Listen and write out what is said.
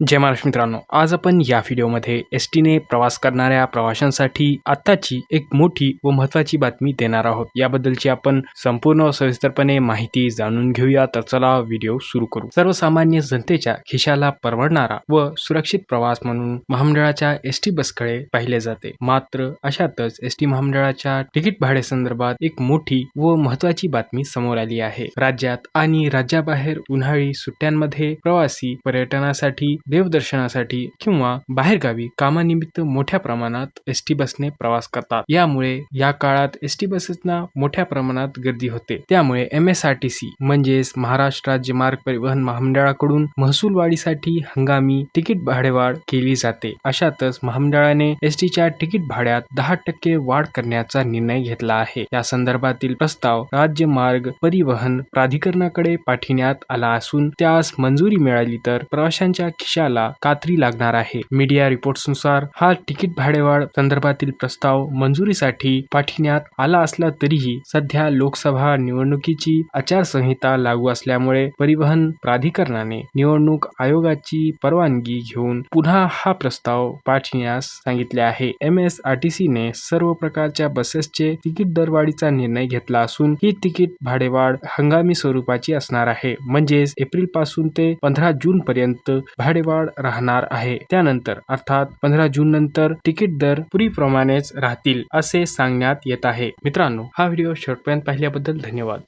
जय महाराष्ट्र मित्रांनो आज आपण या व्हिडिओमध्ये एस टीने प्रवास करणाऱ्या प्रवाशांसाठी आत्ताची एक मोठी व महत्त्वाची बातमी देणार आहोत. याबद्दलची आपण संपूर्ण सविस्तरपणे माहिती जाणून घेऊया. तर चला व्हिडिओ सुरू करू. सर्वसामान्य जनतेच्या खिशाला परवडणारा व सुरक्षित प्रवास म्हणून महामंडळाच्या एस टी बसकडे पाहिले जाते. मात्र अशातच एस टी महामंडळाच्या तिकीट भाडे संदर्भात एक मोठी व महत्त्वाची बातमी समोर आली आहे. राज्यात आणि राज्याबाहेर उन्हाळी सुट्ट्यांमध्ये प्रवासी पर्यटनासाठी देवदर्शनासाठी किंवा बाहेरगावी कामानिमित्त मोठ्या प्रमाणात एस टी बसने प्रवास करतात. यामुळे या काळात एस टी बसेसना मोठ्या प्रमाणात गर्दी होते. त्यामुळे M S R T C म्हणजेच महाराष्ट्र राज्य मार्ग परिवहन महामंडळाकडून महसूल वाढीसाठी हंगामी तिकीट भाडेवाढ केली जाते. अशातच महामंडळाने एस टीच्या तिकीट भाड्यात दहा टक्के वाढ करण्याचा निर्णय घेतला आहे. या संदर्भातील प्रस्ताव राज्य मार्ग परिवहन प्राधिकरणाकडे पाठविण्यात आला असून त्यास मंजुरी मिळाली तर प्रवाशांच्या खिशाला कात्री लागणार आहे. मीडिया रिपोर्ट्सनुसार हा तिकीट भाडेवाढ संदर्भातील प्रस्ताव मंजुरीसाठी पाठविण्यात आला असला तरीही सध्या लोकसभा निवडणुकीची आचारसंहिता लागू असल्यामुळे परिवहन प्राधिकरणाने निवडणूक आयोगाची परवानगी घेऊन पुन्हा हा प्रस्ताव पाठविण्यास सांगितले आहे. एम एस आर टी ने सर्व प्रकारच्या बसेसचे तिकीट दरवाढीचा निर्णय घेतला असून ही तिकीट भाडेवाढ हंगामी स्वरूपाची असणार आहे. म्हणजेच एप्रिलपासून ते पंधरा जून पर्यंत भाडेवाढ राहणार आहे. त्यानंतर अर्थात पंधरा जून नंतर तिकीट दर पूर्वीप्रमाणेच राहतील असे सांगण्यात येत आहे. मित्रांनो हा व्हिडिओ शेवटपर्यंत पाहिल्याबद्दल धन्यवाद.